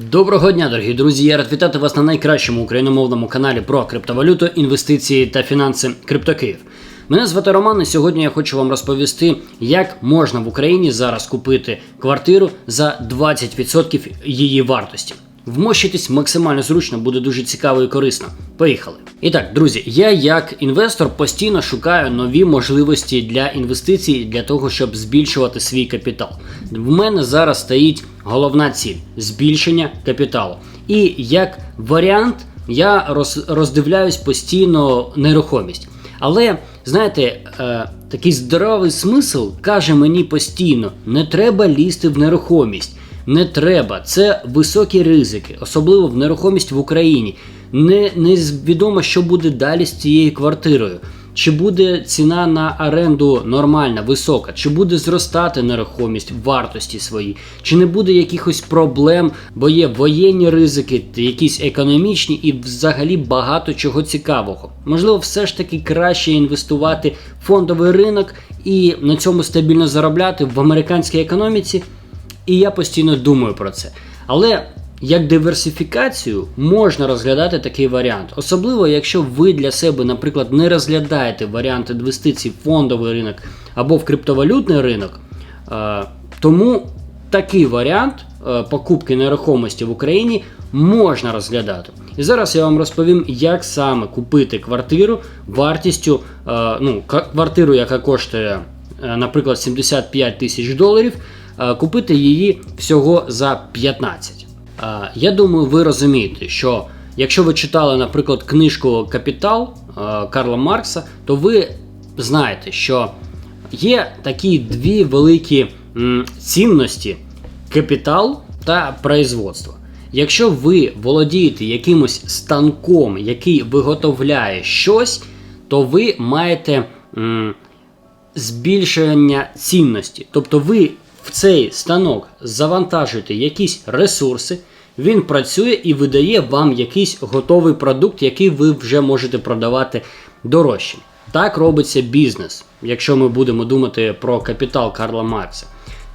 Доброго дня, дорогі друзі! Я рад вітати вас на найкращому україномовному каналі про криптовалюту, інвестиції та фінанси Криптокиїв. Мене звати Роман, і сьогодні я хочу вам розповісти, як можна в Україні зараз купити квартиру за 20% її вартості. Вмощитись максимально зручно, буде дуже цікаво і корисно. Поїхали. І так, друзі, я як інвестор постійно шукаю нові можливості для інвестицій для того, щоб збільшувати свій капітал. В мене зараз стоїть головна ціль збільшення капіталу. І як варіант, я роз, роздивляюсь постійно нерухомість. Але знаєте, е, такий здоровий смисл каже мені постійно: не треба лізти в нерухомість. Не треба, це високі ризики, особливо в нерухомість в Україні. Не, Невідомо, що буде далі з цією квартирою. Чи буде ціна на оренду нормальна, висока, чи буде зростати нерухомість вартості своїй, чи не буде якихось проблем, бо є воєнні ризики, якісь економічні і взагалі багато чого цікавого. Можливо, все ж таки краще інвестувати в фондовий ринок і на цьому стабільно заробляти в американській економіці. І я постійно думаю про це. Але як диверсифікацію можна розглядати такий варіант, особливо якщо ви для себе, наприклад, не розглядаєте варіант інвестицій в фондовий ринок або в криптовалютний ринок. Е, тому такий варіант е, покупки нерухомості в Україні можна розглядати. І зараз я вам розповім, як саме купити квартиру вартістю, е, ну, квартиру, яка коштує, наприклад, 75 тисяч доларів. Купити її всього за 15. Я думаю, ви розумієте, що якщо ви читали, наприклад, книжку Капітал Карла Маркса, то ви знаєте, що є такі дві великі цінності капітал та производство. Якщо ви володієте якимось станком, який виготовляє щось, то ви маєте збільшення цінності. Тобто ви в цей станок завантажуєте якісь ресурси, він працює і видає вам якийсь готовий продукт, який ви вже можете продавати дорожче. Так робиться бізнес, якщо ми будемо думати про капітал Карла Маркса.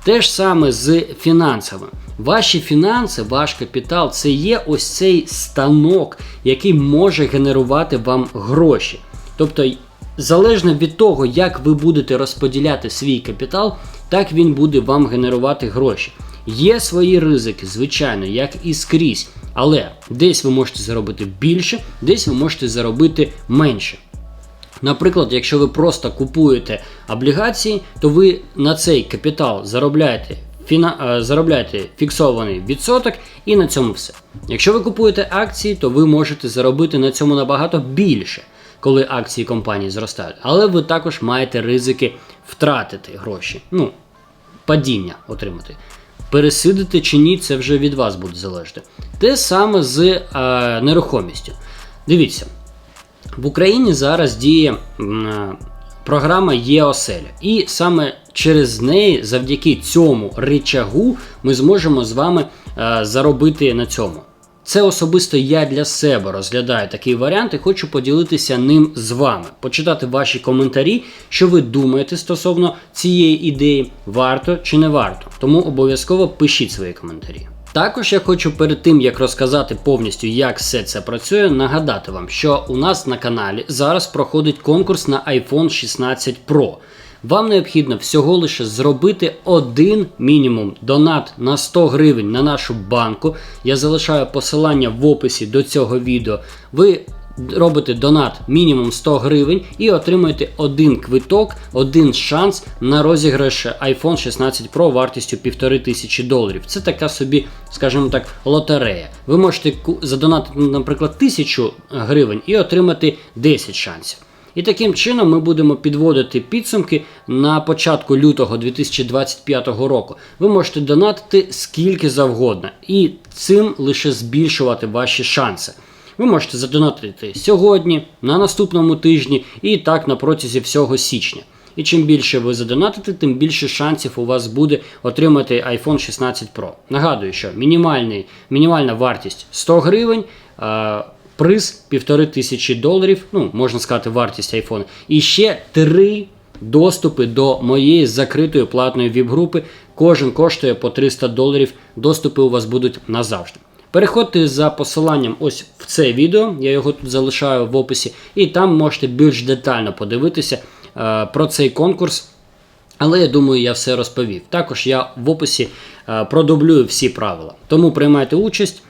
Те ж саме з фінансами. Ваші фінанси, ваш капітал це є ось цей станок, який може генерувати вам гроші. Тобто, залежно від того, як ви будете розподіляти свій капітал, так він буде вам генерувати гроші. Є свої ризики, звичайно, як і скрізь. Але десь ви можете заробити більше, десь ви можете заробити менше. Наприклад, якщо ви просто купуєте облігації, то ви на цей капітал заробляєте фіна... Е, заробляєте фіксований відсоток і на цьому все. Якщо ви купуєте акції, то ви можете заробити на цьому набагато більше, коли акції компанії зростають. Але ви також маєте ризики втратити гроші. Ну, падіння отримати. Пересидити чи ні, це вже від вас буде залежати. Те саме з е, нерухомістю. Дивіться, в Україні зараз діє е, програма ЄОселя. І саме через неї, завдяки цьому речагу, ми зможемо з вами е, заробити на цьому. Це особисто я для себе розглядаю такий варіант і хочу поділитися ним з вами, почитати ваші коментарі, що ви думаєте стосовно цієї ідеї, варто чи не варто. Тому обов'язково пишіть свої коментарі. Також я хочу перед тим, як розказати повністю, як все це працює, нагадати вам, що у нас на каналі зараз проходить конкурс на iPhone 16 Pro. Вам необхідно всього лише зробити один мінімум донат на 100 гривень на нашу банку. Я залишаю посилання в описі до цього відео. Ви робите донат мінімум 100 гривень і отримаєте один квиток, один шанс на розіграш iPhone 16 Pro вартістю 1500 доларів. Це така собі, скажімо так, лотерея. Ви можете задонатити, наприклад, 1000 гривень і отримати 10 шансів. І таким чином ми будемо підводити підсумки на початку лютого 2025 року. Ви можете донатити скільки завгодно, і цим лише збільшувати ваші шанси. Ви можете задонатити сьогодні, на наступному тижні і так на протязі всього січня. І чим більше ви задонатите, тим більше шансів у вас буде отримати iPhone 16 Pro. Нагадую, що мінімальний, мінімальна вартість 100 гривень приз півтори тисячі доларів, ну, можна сказати, вартість iPhone. І ще три доступи до моєї закритої платної віп-групи. Кожен коштує по 300 доларів. Доступи у вас будуть назавжди. Переходьте за посиланням ось в це відео, я його тут залишаю в описі, і там можете більш детально подивитися е, про цей конкурс. Але я думаю, я все розповів. Також я в описі е, продублюю всі правила. Тому приймайте участь,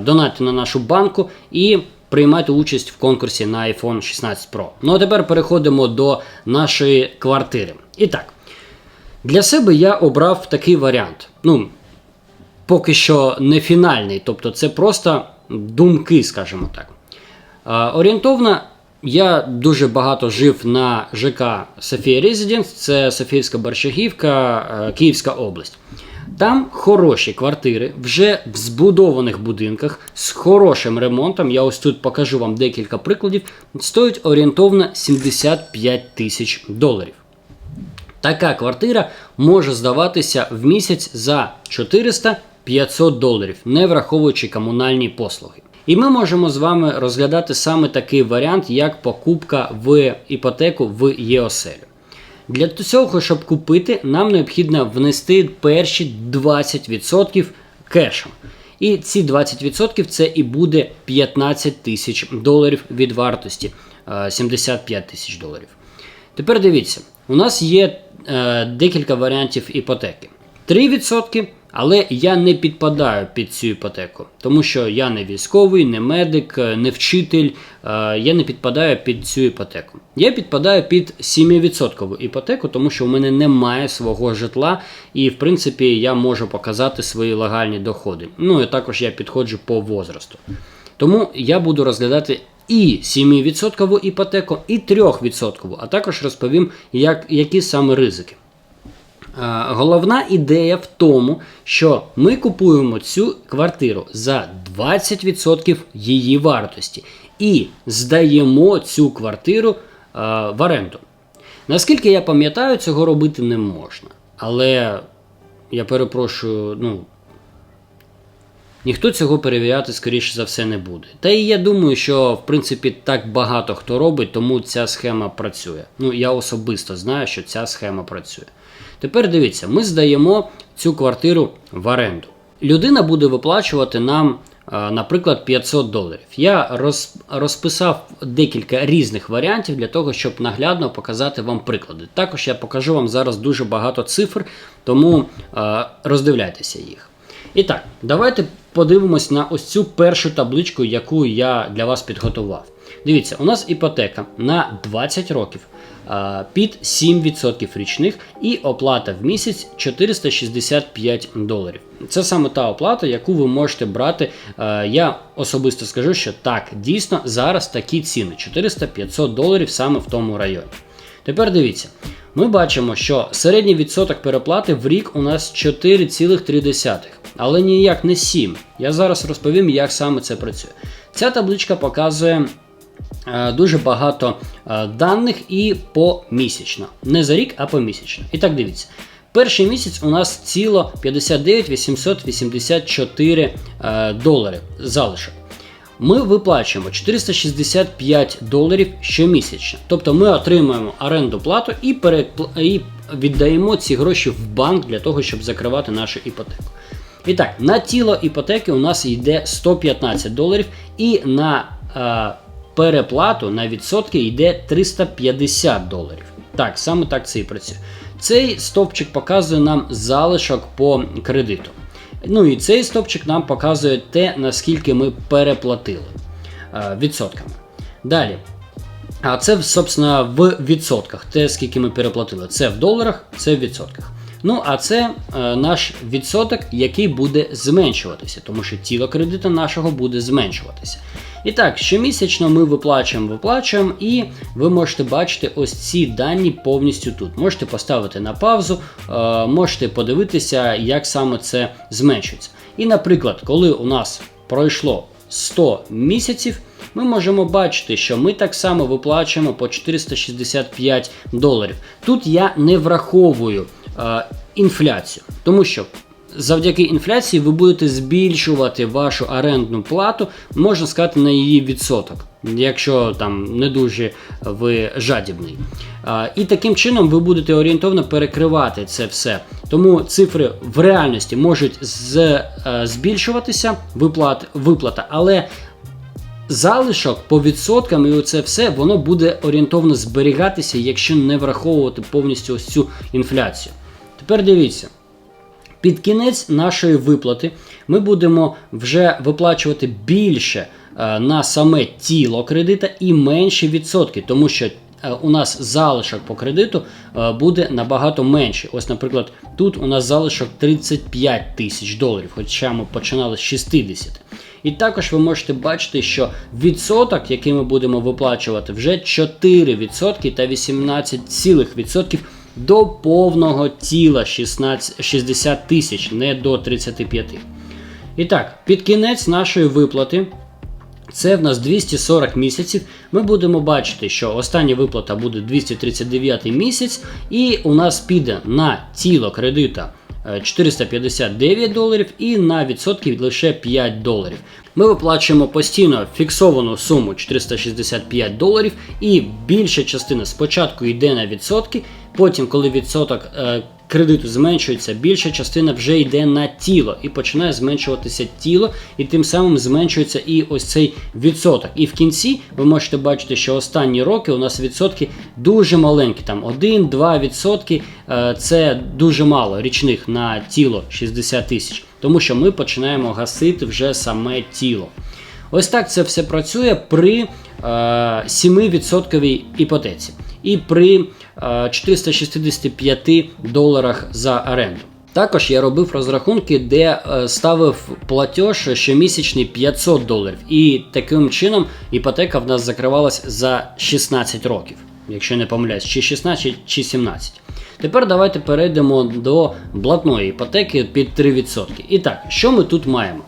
донатьте на нашу банку і приймайте участь в конкурсі на iPhone 16 Pro. Ну а тепер переходимо до нашої квартири. І так, для себе я обрав такий варіант. Ну, поки що не фінальний, тобто це просто думки, скажімо так. Е, Орієнтовно, я дуже багато жив на ЖК Софія Резиденс, це Софіївська Борщагівка, е, Київська область. Там хороші квартири, вже в збудованих будинках з хорошим ремонтом. Я ось тут покажу вам декілька прикладів. Стоїть орієнтовно 75 тисяч доларів. Така квартира може здаватися в місяць за 400-500 доларів, не враховуючи комунальні послуги. І ми можемо з вами розглядати саме такий варіант, як покупка в іпотеку в ЄОСЕЛю. Для цього, щоб купити, нам необхідно внести перші 20% кешем. І ці 20% це і буде 15 тисяч доларів від вартості е, 75 тисяч доларів. Тепер дивіться, у нас є е, декілька варіантів іпотеки. 3%, але я не підпадаю під цю іпотеку, тому що я не військовий, не медик, е, не вчитель, е, я не підпадаю під цю іпотеку. Я підпадаю під 7% іпотеку, тому що у мене немає свого житла, і в принципі я можу показати свої легальні доходи. Ну і також я підходжу по возрасту. Тому я буду розглядати і 7% іпотеку, і 3%, а також розповім, як, які саме ризики. Е, Головна ідея в тому, що ми купуємо цю квартиру за 20% її вартості і здаємо цю квартиру е, в оренду. Наскільки я пам'ятаю, цього робити не можна. Але я перепрошую, ну. Ніхто цього перевіряти, скоріше за все, не буде. Та і я думаю, що в принципі так багато хто робить, тому ця схема працює. Ну, я особисто знаю, що ця схема працює. Тепер дивіться, ми здаємо цю квартиру в оренду. Людина буде виплачувати нам, е, наприклад, 500 доларів. Я розписав декілька різних варіантів для того, щоб наглядно показати вам приклади. Також я покажу вам зараз дуже багато цифр, тому е, роздивляйтеся їх. І так, давайте подивимось на ось цю першу табличку, яку я для вас підготував. Дивіться, у нас іпотека на 20 років під 7% річних і оплата в місяць 465 доларів. Це саме та оплата, яку ви можете брати. Я особисто скажу, що так, дійсно зараз такі ціни 400-500 доларів саме в тому районі. Тепер дивіться, ми бачимо, що середній відсоток переплати в рік у нас 4,3, але ніяк не 7. Я зараз розповім, як саме це працює. Ця табличка показує е, дуже багато е, даних і помісячно. Не за рік, а помісячно. І так дивіться. Перший місяць у нас ціло 59 884 е, долари залишок. Ми виплачуємо 465 доларів щомісячно. Тобто ми отримуємо оренду плату і, і віддаємо ці гроші в банк для того, щоб закривати нашу іпотеку. І так, на тіло іпотеки у нас йде 115 доларів, і на е, переплату на відсотки йде 350 доларів. Так, саме так це і працює. Цей стовпчик показує нам залишок по кредиту. Ну і цей стопчик нам показує те, наскільки ми переплатили е, відсотками. Далі. А це, собственно, в відсотках. Те, скільки ми переплатили. Це в доларах, це в відсотках. Ну, а це е, наш відсоток, який буде зменшуватися, тому що тіло кредиту нашого буде зменшуватися. І так, щомісячно ми виплачуємо, виплачуємо, і ви можете бачити ось ці дані повністю тут. Можете поставити на паузу, е, можете подивитися, як саме це зменшується. І, наприклад, коли у нас пройшло 100 місяців, ми можемо бачити, що ми так само виплачуємо по 465 доларів. Тут я не враховую інфляцію, тому що завдяки інфляції ви будете збільшувати вашу орендну плату, можна сказати, на її відсоток, якщо там не дуже ви жадібний. І таким чином ви будете орієнтовно перекривати це все. Тому цифри в реальності можуть е, збільшуватися виплат, виплата, але залишок по відсоткам і оце все воно буде орієнтовно зберігатися, якщо не враховувати повністю ось цю інфляцію. Тепер дивіться. Під кінець нашої виплати ми будемо вже виплачувати більше е, на саме тіло кредита і менші відсотки, тому що е, у нас залишок по кредиту е, буде набагато менший. Ось, наприклад, тут у нас залишок 35 тисяч доларів, хоча ми починали з 60. І також ви можете бачити, що відсоток, який ми будемо виплачувати, вже 4% та 18% до повного тіла 16, 60 тисяч, не до 35. І так, під кінець нашої виплати. Це в нас 240 місяців. Ми будемо бачити, що остання виплата буде 239 місяць, і у нас піде на тіло кредита е, 459 доларів і на відсотки лише 5 доларів. Ми виплачуємо постійно фіксовану суму 465 доларів, і більша частина спочатку йде на відсотки, потім, коли відсоток е, кредиту зменшується, більша частина вже йде на тіло і починає зменшуватися тіло, і тим самим зменшується і ось цей відсоток. І в кінці ви можете бачити, що останні роки у нас відсотки дуже маленькі, там 1-2 відсотки е, це дуже мало річних на тіло 60 тисяч, тому що ми починаємо гасити вже саме тіло. Ось так це все працює при е, 7% іпотеці і при е, 465 доларах за оренду. Також я робив розрахунки, де е, ставив платеж щомісячний 500 доларів. І таким чином іпотека в нас закривалась за 16 років, якщо не помиляюсь, чи 16, чи 17. Тепер давайте перейдемо до блатної іпотеки під 3%. І так, що ми тут маємо?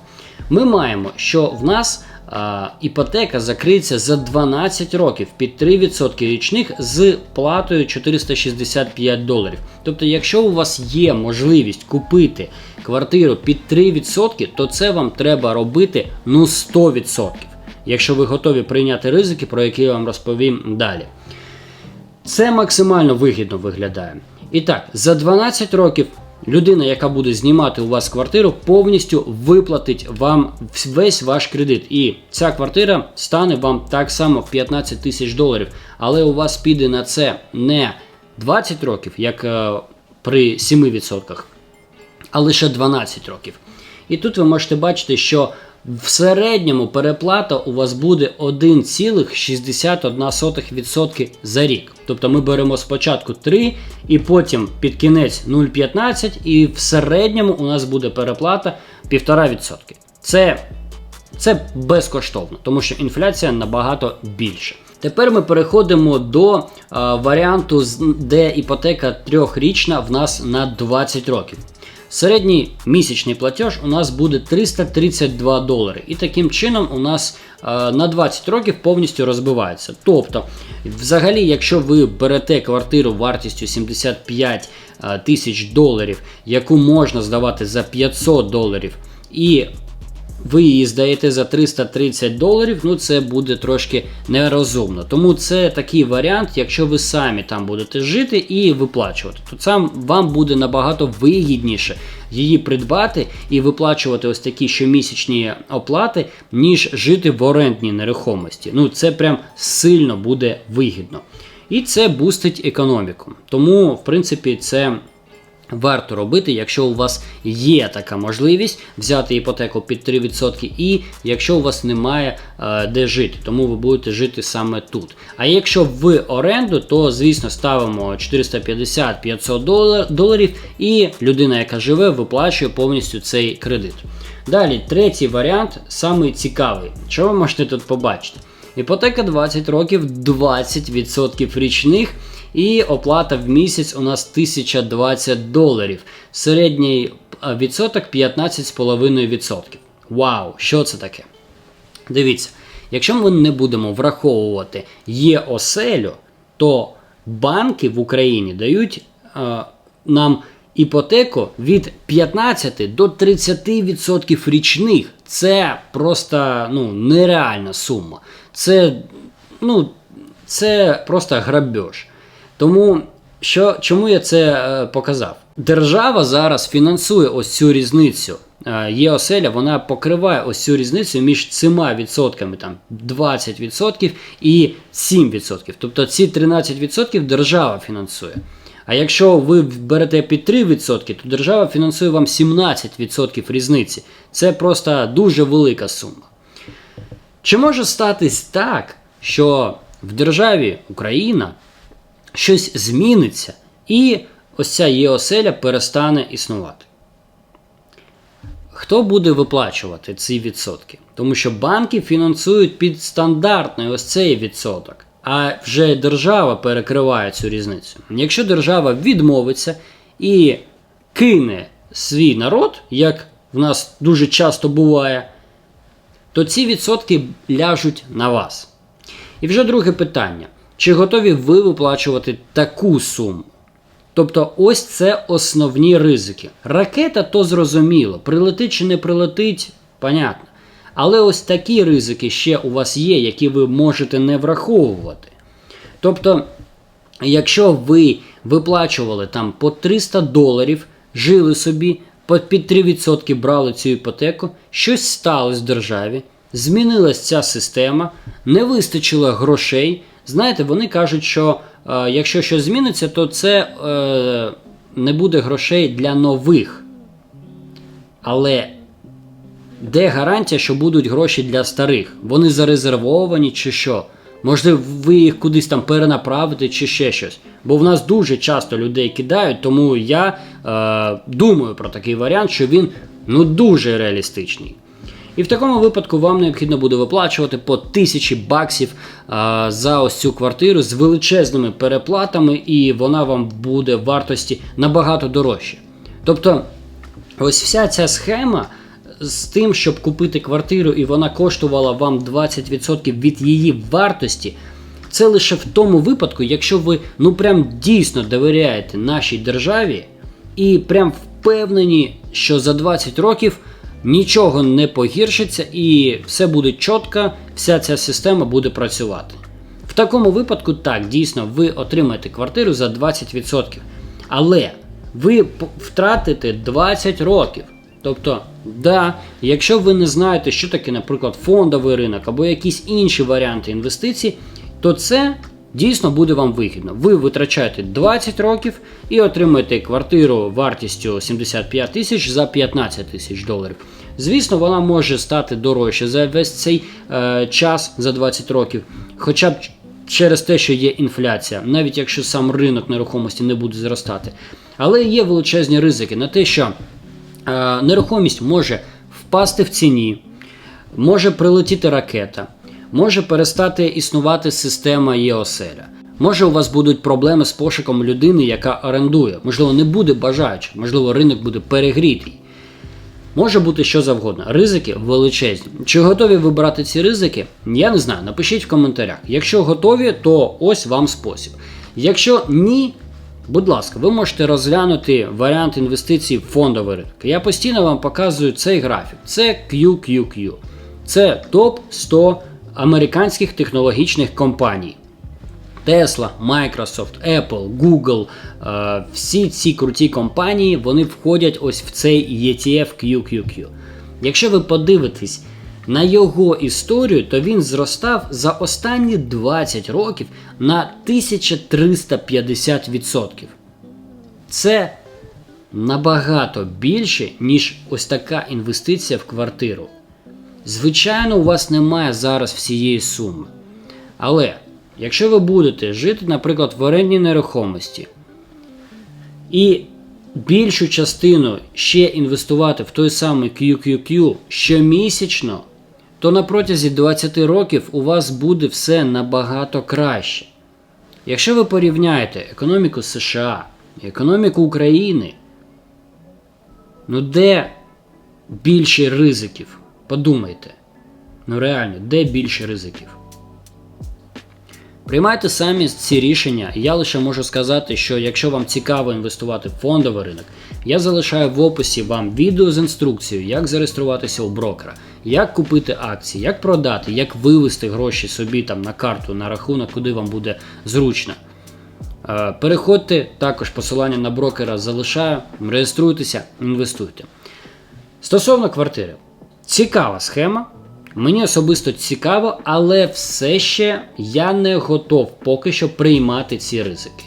Ми маємо, що в нас а, іпотека закриється за 12 років під 3% річних з платою 465 доларів. Тобто, якщо у вас є можливість купити квартиру під 3%, то це вам треба робити ну 100%, якщо ви готові прийняти ризики, про які я вам розповім далі. Це максимально вигідно виглядає. І так, за 12 років людина, яка буде знімати у вас квартиру, повністю виплатить вам весь ваш кредит. І ця квартира стане вам так само в 15 тисяч доларів. Але у вас піде на це не 20 років, як е, при 7%, а лише 12 років. І тут ви можете бачити, що в середньому переплата у вас буде 1,61% за рік. Тобто ми беремо спочатку 3 і потім під кінець 0,15 і в середньому у нас буде переплата 1,5%. Це, це безкоштовно, тому що інфляція набагато більша. Тепер ми переходимо до а, варіанту, де іпотека трьохрічна в нас на 20 років. Середній місячний платеж у нас буде 332 долари. І таким чином у нас е, на 20 років повністю розбивається. Тобто, взагалі, якщо ви берете квартиру вартістю 75 е, тисяч доларів, яку можна здавати за 500 доларів, і ви її здаєте за 330 доларів, ну це буде трошки нерозумно. Тому це такий варіант, якщо ви самі там будете жити і виплачувати, то сам вам буде набагато вигідніше її придбати і виплачувати ось такі щомісячні оплати, ніж жити в орендній нерухомості. Ну це прям сильно буде вигідно. І це бустить економіку. Тому, в принципі, це варто робити, якщо у вас є така можливість взяти іпотеку під 3%, і якщо у вас немає е, де жити, тому ви будете жити саме тут. А якщо в оренду, то звісно ставимо 450-500 доларів, і людина, яка живе, виплачує повністю цей кредит. Далі, третій варіант, самий цікавий. Що ви можете тут побачити? Іпотека 20 років, 20% річних. І оплата в місяць у нас 1020 доларів. Середній відсоток 15,5%. Вау, що це таке? Дивіться, якщо ми не будемо враховувати є оселю, то банки в Україні дають е, нам іпотеку від 15 до 30% річних. Це просто ну, нереальна сума. Це, ну, це просто грабеж. Тому що, чому я це е, показав? Держава зараз фінансує ось цю різницю. Е, Є оселя, вона покриває ось цю різницю між цими відсотками, там 20% і 7%. Тобто ці 13% держава фінансує. А якщо ви берете під 3%, то держава фінансує вам 17% різниці. Це просто дуже велика сума. Чи може статись так, що в державі Україна щось зміниться і ось ця ЄОселя перестане існувати? Хто буде виплачувати ці відсотки? Тому що банки фінансують під стандартний ось цей відсоток, а вже держава перекриває цю різницю. Якщо держава відмовиться і кине свій народ, як в нас дуже часто буває, то ці відсотки ляжуть на вас. І вже друге питання: чи готові ви виплачувати таку суму? Тобто, ось це основні ризики. Ракета то зрозуміло, прилетить чи не прилетить, понятно. Але ось такі ризики ще у вас є, які ви можете не враховувати. Тобто, якщо ви виплачували там по 300 доларів, жили собі, під 3% брали цю іпотеку, щось сталося в державі, змінилась ця система, не вистачило грошей. Знаєте, вони кажуть, що е, якщо щось зміниться, то це е, не буде грошей для нових. Але де гарантія, що будуть гроші для старих? Вони зарезервовані чи що? Можливо, ви їх кудись там перенаправите чи ще щось. Бо в нас дуже часто людей кидають, тому я е, думаю про такий варіант, що він ну дуже реалістичний. І в такому випадку вам необхідно буде виплачувати по тисячі баксів а, за ось цю квартиру з величезними переплатами, і вона вам буде в вартості набагато дорожче. Тобто, ось вся ця схема з тим, щоб купити квартиру, і вона коштувала вам 20% від її вартості. Це лише в тому випадку, якщо ви ну прям дійсно довіряєте нашій державі і прям впевнені, що за 20 років нічого не погіршиться і все буде чітко, вся ця система буде працювати. В такому випадку, так, дійсно, ви отримаєте квартиру за 20%. Але ви втратите 20 років. Тобто, да, якщо ви не знаєте, що таке, наприклад, фондовий ринок або якісь інші варіанти інвестицій, то це дійсно буде вам вигідно. Ви витрачаєте 20 років і отримаєте квартиру вартістю 75 тисяч за 15 тисяч доларів. Звісно, вона може стати дорожче за весь цей е, час за 20 років, хоча б через те, що є інфляція, навіть якщо сам ринок нерухомості не буде зростати. Але є величезні ризики на те, що е, нерухомість може впасти в ціні, може прилетіти ракета, може перестати існувати система ЄОСЕЛЯ. Може, у вас будуть проблеми з пошуком людини, яка орендує. Можливо, не буде бажаючих, можливо, ринок буде перегрітий. Може бути що завгодно. Ризики величезні. Чи готові ви брати ці ризики? Я не знаю. Напишіть в коментарях. Якщо готові, то ось вам спосіб. Якщо ні, будь ласка, ви можете розглянути варіант інвестицій в фондовий ринок. Я постійно вам показую цей графік. Це QQQ. Це топ 100 американських технологічних компаній. Tesla, Microsoft, Apple, Google, е, всі ці круті компанії вони входять ось в цей ETF QQQ. Якщо ви подивитесь на його історію, то він зростав за останні 20 років на 1350%. Це набагато більше, ніж ось така інвестиція в квартиру. Звичайно, у вас немає зараз всієї суми. Але якщо ви будете жити, наприклад, в орендній нерухомості і більшу частину ще інвестувати в той самий QQQ щомісячно, то на протязі 20 років у вас буде все набагато краще. Якщо ви порівняєте економіку США і економіку України, ну де більше ризиків? Подумайте. Ну реально, де більше ризиків? Приймайте самі ці рішення. Я лише можу сказати, що якщо вам цікаво інвестувати в фондовий ринок, я залишаю в описі вам відео з інструкцією, як зареєструватися у брокера, як купити акції, як продати, як вивести гроші собі там на карту, на рахунок, куди вам буде зручно. Е, Переходьте також посилання на брокера залишаю, реєструйтеся, інвестуйте. Стосовно квартири, цікава схема. Мені особисто цікаво, але все ще я не готов поки що приймати ці ризики.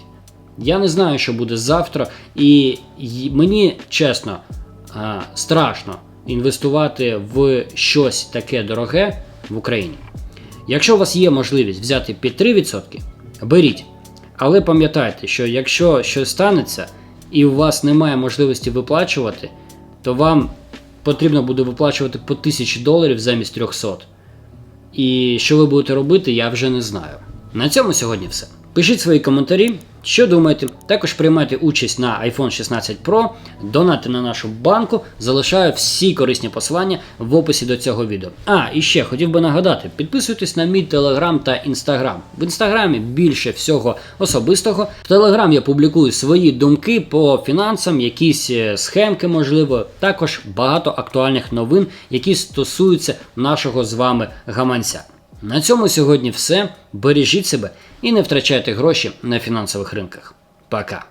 Я не знаю, що буде завтра, і мені чесно страшно інвестувати в щось таке дороге в Україні. Якщо у вас є можливість взяти під 3%, беріть. Але пам'ятайте, що якщо щось станеться і у вас немає можливості виплачувати, то вам потрібно буде виплачувати по 1000 доларів замість 300. І що ви будете робити, я вже не знаю. На цьому сьогодні все. Пишіть свої коментарі, що думаєте. Також приймайте участь на iPhone 16 Pro, донати на нашу банку. Залишаю всі корисні посилання в описі до цього відео. А, і ще хотів би нагадати: підписуйтесь на мій телеграм та інстаграм. В інстаграмі більше всього особистого. В телеграм я публікую свої думки по фінансам, якісь е, схемки, можливо, також багато актуальних новин, які стосуються нашого з вами гаманця. На цьому сьогодні все. Бережіть себе і не втрачайте гроші на фінансових ринках. Пока.